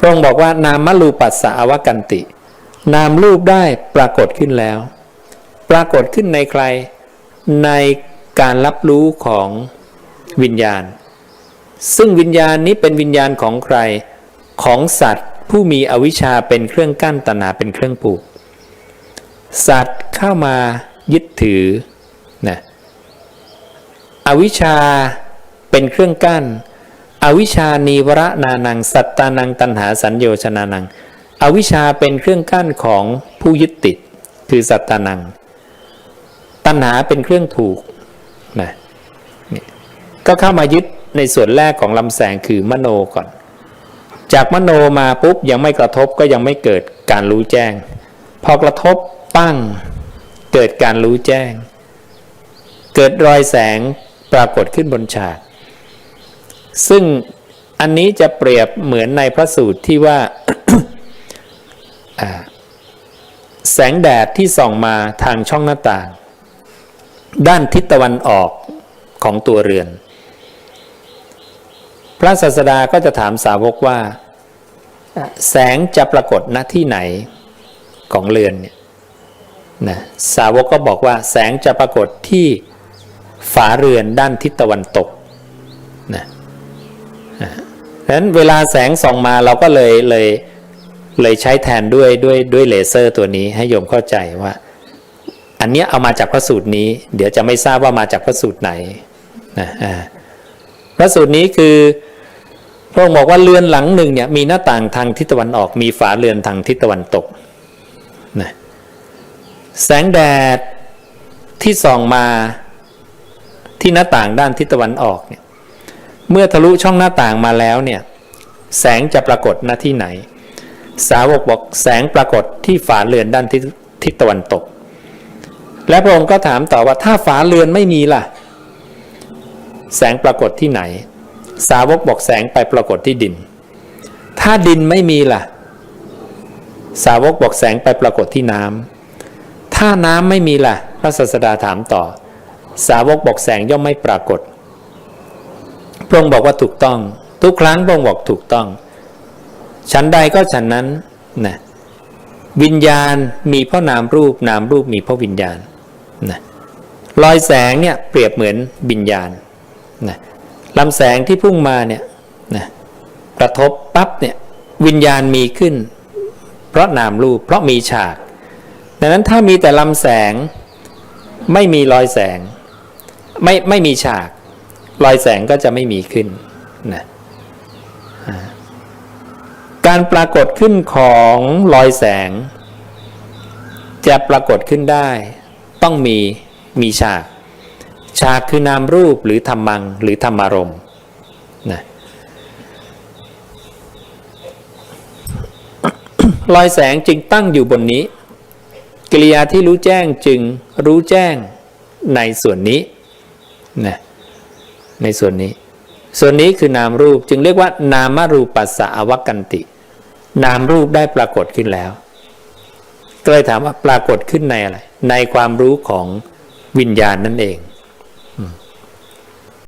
พระองค์บอกว่านามรูปัสสะอวกันติ นามรูปได้ปรากฏขึ้นแล้ว ปรากฏขึ้นในใครในการรับรู้ของวิญญาณ ซึ่งวิญญาณนี้เป็นวิญญาณของใครของสัตว์ผู้มีอวิชชาเป็นเครื่องกั้นตัณหาเป็นเครื่องผูก สัตว์เข้ามายึดถือนะอวิชชาเป็นเครื่องกั้น อวิชานีวรนานัง สัตตานังตัณหาสัญโยชนานัง อวิชชาเป็นเครื่องกั้นของผู้ยึดติด คือสัตตานัง ตัณหาเป็นเครื่องผูกนะก็เข้ามายึดในส่วนแรกของลำแสงคือมโนก่อน จากมโนมาปุ๊บยังไม่กระทบก็ยังไม่เกิดการรู้แจ้ง พอกระทบปั้งเกิดการรู้แจ้ง เกิดรอยแสงปรากฏขึ้นบนฉาก ซึ่งอันนี้จะเปรียบเหมือนในพระสูตรที่ว่า แสงแดดที่ส่องมาทางช่องหน้าต่าง ด้านทิศตะวันออกของตัวเรือน พระศาสดาก็จะถามสาวกว่า แสงจะปรากฏณที่ไหนของเรือนเนี่ยนะสาวกก็บอกว่าแสงจะปรากฏที่ฝาเรือนด้านทิศตะวันตกนะ นะฉะนั้นเวลาแสงส่องมาเราก็เลยเลยเลยใช้แทนด้วยด้วยด้วยเลเซอร์ตัวนี้ให้โยมเข้าใจว่า อันเนี้ยเอามาจากพระสูตรนี้ เดี๋ยวจะไม่ทราบว่ามาจากพระสูตรไหนนะพระสูตรนี้คือพระองค์บอกว่าเรือนหลังหนึ่งเนี่ยมีหน้าต่างทางทิศตะวันออก มีฝาเรือนทางทิศตะวันตกนะแสงแดดที่ส่องมาที่หน้าต่างด้านทิศตะวันออกเนี่ย เมื่อทะลุช่องหน้าต่างมาแล้วเนี่ยแสงจะปรากฏหน้าที่ไหน สาวกบอกแสงปรากฏที่ฝาเรือนด้านทิศทิศตะวันตก และพระองค์ก็ถามต่อว่าถ้าฝาเรือนไม่มีล่ะ แสงปรากฏที่ไหน สาวกบอกแสงไปปรากฏที่ดิน ถ้าดินไม่มีล่ะ สาวกบอกแสงไปปรากฏที่น้ำถ้าน้ำไม่มีล่ะ พระศาสดาถามต่อ สาวกบอกแสงย่อมไม่ปรากฏ พระองค์บอกว่าถูกต้อง ทุกครั้งพระองค์บอกถูกต้อง ฉันใดก็ฉันนั้นนะวิญญาณมีเพราะนามรูปนามรูปมีเพราะวิญญาณนะรอยแสงเนี่ยเปรียบเหมือนวิญญาณนะลำแสงที่พุ่งมาเนี่ยนะกระทบปั๊บเนี่ยวิญญาณมีขึ้น เพราะนามรูปเพราะมีฉาก ดังนั้นถ้ามีแต่ลำแสงไม่มีรอยแสง ไม่ไม่มีฉาก รอยแสงก็จะไม่มีขึ้นนะการปรากฏขึ้นของรอยแสง จะปรากฏขึ้นได้ ต้องมีมีฉาก ฉากคือนามรูปหรือธรรมังหรือธรรมารมณ์นะรอยแสงจึงตั้งอยู่บนนี้ กิริยาที่รู้แจ้งจึงรู้แจ้งในส่วนนี้นะ ในส่วนนี้ ส่วนนี้คือนามรูปจึงเรียกว่า นามรูปัสสะอวกันติ นามรูปได้ปรากฏขึ้นแล้วก็เลยถามว่าปรากฏขึ้นในอะไร ในความรู้ของวิญญาณนั่นเอง